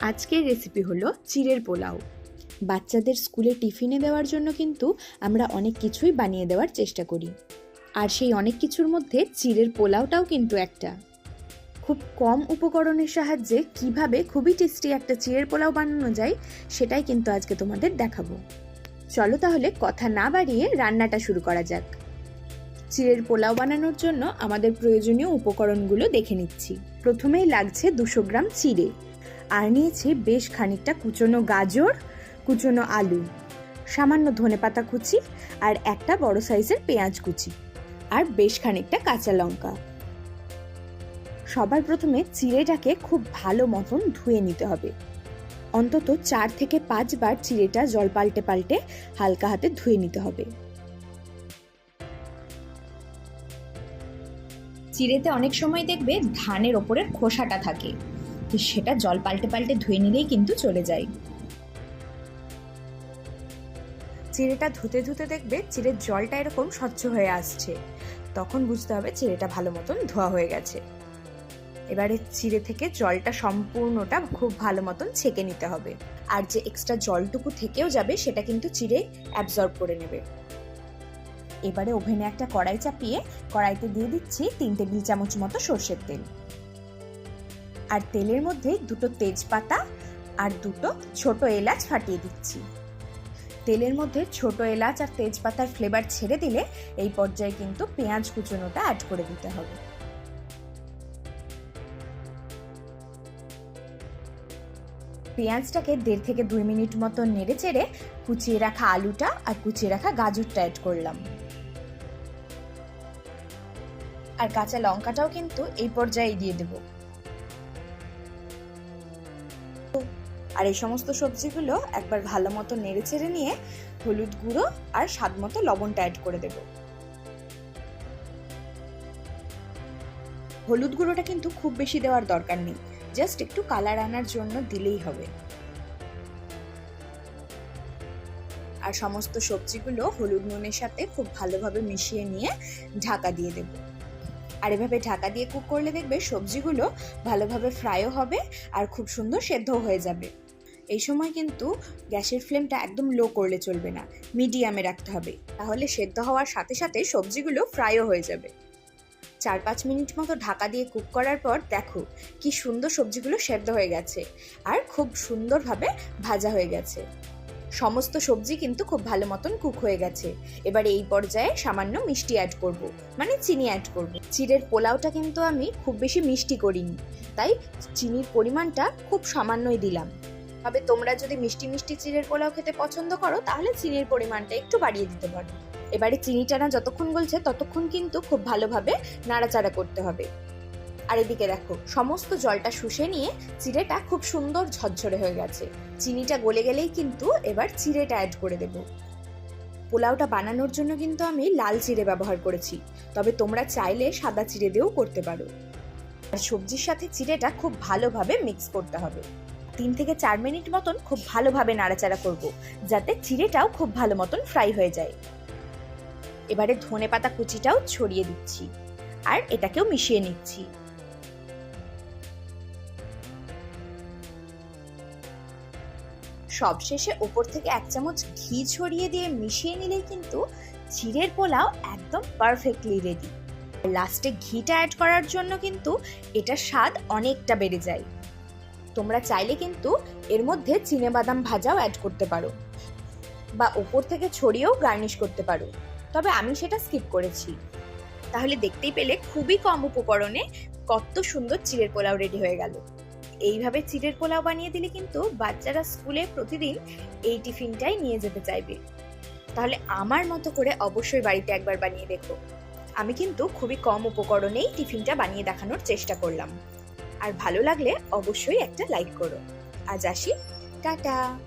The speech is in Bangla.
আজকের রেসিপি হলো চিড়ের পোলাও। বাচ্চাদের স্কুলে টিফিনে দেওয়ার জন্য কিন্তু আমরা অনেক কিছুই বানিয়ে দেওয়ার চেষ্টা করি। আর সেই অনেক কিছুর মধ্যে চিড়ের পোলাওটাও কিন্তু একটা। খুব কম উপকরণের সাহায্যে কীভাবে খুবই টেস্টি একটা চিড়ের পোলাও বানানো যায়, সেটাই কিন্তু আজকে তোমাদের দেখাবো। চলো তাহলে কথা না বাড়িয়ে রান্নাটা শুরু করা যাক। চিড়ের পোলাও বানানোর জন্য আমাদের প্রয়োজনীয় উপকরণগুলো দেখে নিচ্ছি। প্রথমেই লাগছে দুশো গ্রাম চিড়ে। আর নিয়েছি বেশ খানিকটা কুচনো গাজর, কুচনো আলু, সামান্য ধনেপাতা কুচি আর একটা বড় সাইজের পেঁয়াজ কুচি আর বেশ খানিকটা কাঁচা লঙ্কা। সবার প্রথমে চিড়েটাকে খুব ভালো মতন ধুয়ে নিতে হবে। অন্তত চার থেকে পাঁচবার চিড়েটা জল পাল্টে পাল্টে হালকা হাতে ধুয়ে নিতে হবে। চিড়েতে অনেক সময় দেখবে ধানের ওপরের খোসাটা থাকে। তো সেটা জল পাল্টে পাল্টে ধুয়ে নিলেই কিন্তু চলে যায়। চিড়েটা ধুতে ধুতে দেখবে চিড়ের জলটা এরকম স্বচ্ছ হয়ে আসছে। তখন বুঝতে হবে চিড়েটা ভালো মতন ধোয়া হয়ে গেছে। এবারে চিড়ে থেকে জলটা সম্পূর্ণটা খুব ভালো মতন ছেঁকে নিতে হবে। আর যে এক্সট্রা জলটুকু থেকেও যাবে সেটা কিন্তু চিড়ে অ্যাবজর্ব করে নেবে। এবারে ওভেনে একটা কড়াই চাপিয়ে কড়াইতে দিয়ে দিচ্ছি তিন টেবিল চামচ মতো সর্ষের তেল। আর তেলের মধ্যে দুটো তেজপাতা আর দুটো ছোট এলাচ ফাটিয়ে দিচ্ছি। তেলের মধ্যে ছোট এলাচ আর তেজপাতার ফ্লেভার ছেড়ে দিলে এই পর্যায়ে কিন্তু পেঁয়াজ কুচনোটা অ্যাড করে দিতে হবে। পেঁয়াজটাকে দেড় থেকে দুই মিনিট মতো নেড়ে চেড়ে কুচিয়ে রাখা আলুটা আর কুচিয়ে রাখা গাজরটা অ্যাড করলাম। আর কাঁচা লঙ্কাটাও কিন্তু এই পর্যায়ে দিয়ে দেব। আর এই সমস্ত সবজিগুলো একবার ভালো মতো নেড়ে চেড়ে নিয়ে হলুদ গুঁড়ো আর স্বাদ মতো লবণটা অ্যাড করে দেব। হলুদ গুঁড়োটা কিন্তু খুব বেশি দেওয়ার দরকার নেই জাস্ট একটু কালার আনার জন্য দিলেই হবে। আর সমস্ত সবজিগুলো হলুদ নুনের সাথে খুব ভালোভাবে মিশিয়ে নিয়ে ঢাকা দিয়ে দেবো। আর এভাবে ঢাকা দিয়ে কুক করলে দেখবে সবজিগুলো ভালোভাবে ফ্রাইও হবে আর খুব সুন্দর সেদ্ধও হয়ে যাবে। এই সময় কিন্তু গ্যাসের ফ্লেমটা একদম লো করলে চলবে না মিডিয়ামে রাখতে হবে। তাহলে সেদ্ধ হওয়ার সাথে সাথে সবজিগুলো ফ্রাইও হয়ে যাবে। চার পাঁচ মিনিট মতো ঢাকা দিয়ে কুক করার পর দেখো কি সুন্দর সবজিগুলো সেদ্ধ হয়ে গেছে আর খুব সুন্দরভাবে ভাজা হয়ে গেছে। সমস্ত সবজি কিন্তু খুব ভালো মতন কুক হয়ে গেছে। এবার এই পর্যায়ে সামান্য মিষ্টি অ্যাড করব মানে চিনি অ্যাড করব। চিড়ের পোলাওটা কিন্তু আমি খুব বেশি মিষ্টি করিনি, তাই চিনির পরিমাণটা খুব সামান্যই দিলাম। তবে তোমরা যদি মিষ্টি মিষ্টি চিড়ের পোলাও খেতে পছন্দ করো, তাহলে চিনির পরিমাণটা একটু বাড়িয়ে দিতে পারো। এবারে চিনিটা না যতক্ষণ গলছে ততক্ষণ কিন্তু খুব ভালোভাবে নাড়াচাড়া করতে হবে। আর এদিকে দেখো, সমস্ত জলটা শুষে নিয়ে চিড়েটা খুব সুন্দর ঝরঝরে হয়ে গেছে। চিনিটা গলে গেলেই কিন্তু এবার চিড়েটা অ্যাড করে দেব। পোলাওটা বানানোর জন্য কিন্তু আমি লাল চিড়ে ব্যবহার করেছি। তবে তোমরা চাইলে সাদা চিড়ে দিয়েও করতে পারো। আর সবজির সাথে চিড়েটা খুব ভালোভাবে মিক্স করতে হবে। তিন থেকে চার মিনিট মতন খুব ভালোভাবে নাড়াচাড়া করব, যাতে চিড়েটাও খুব ভালো মতন ফ্রাই হয়ে যায়। এবারে ধনে পাতা কুচিটাও ছড়িয়ে দিচ্ছি আর এটাকেও মিশিয়ে নিচ্ছি। সবশেষে ওপর থেকে এক চামচ ঘি ছড়িয়ে দিয়ে মিশিয়ে নিলেই কিন্তু চিড়ের পোলাও একদম পারফেক্টলি রেডি। লাস্টে ঘিটা অ্যাড করার জন্য কিন্তু এটার স্বাদ অনেকটা বেড়ে যায়। তোমরা চাইলে কিন্তু এর মধ্যে চিনে বাদাম ভাজাও অ্যাড করতে পারো বা ওপর থেকে ছড়িয়েও গার্নিশ করতে পারো। তবে আমি সেটা স্কিপ করেছি। তাহলে দেখতেই পেলে খুবই কম উপকরণে কত সুন্দর চিড়ের পোলাও রেডি হয়ে গেল। এইভাবে চিড়ের পোলাও বানিয়ে দিলে কিন্তু বাচ্চারা স্কুলে প্রতিদিন এই টিফিনটাই নিয়ে যেতে চাইবে। তাহলে আমার মতো করে অবশ্যই বাড়িতে একবার বানিয়ে দেখো। আমি কিন্তু খুবই কম উপকরণেই টিফিনটা বানিয়ে দেখানোর চেষ্টা করলাম। আর ভালো লাগলে অবশ্যই একটা লাইক করো। আজ আসি। টাটা।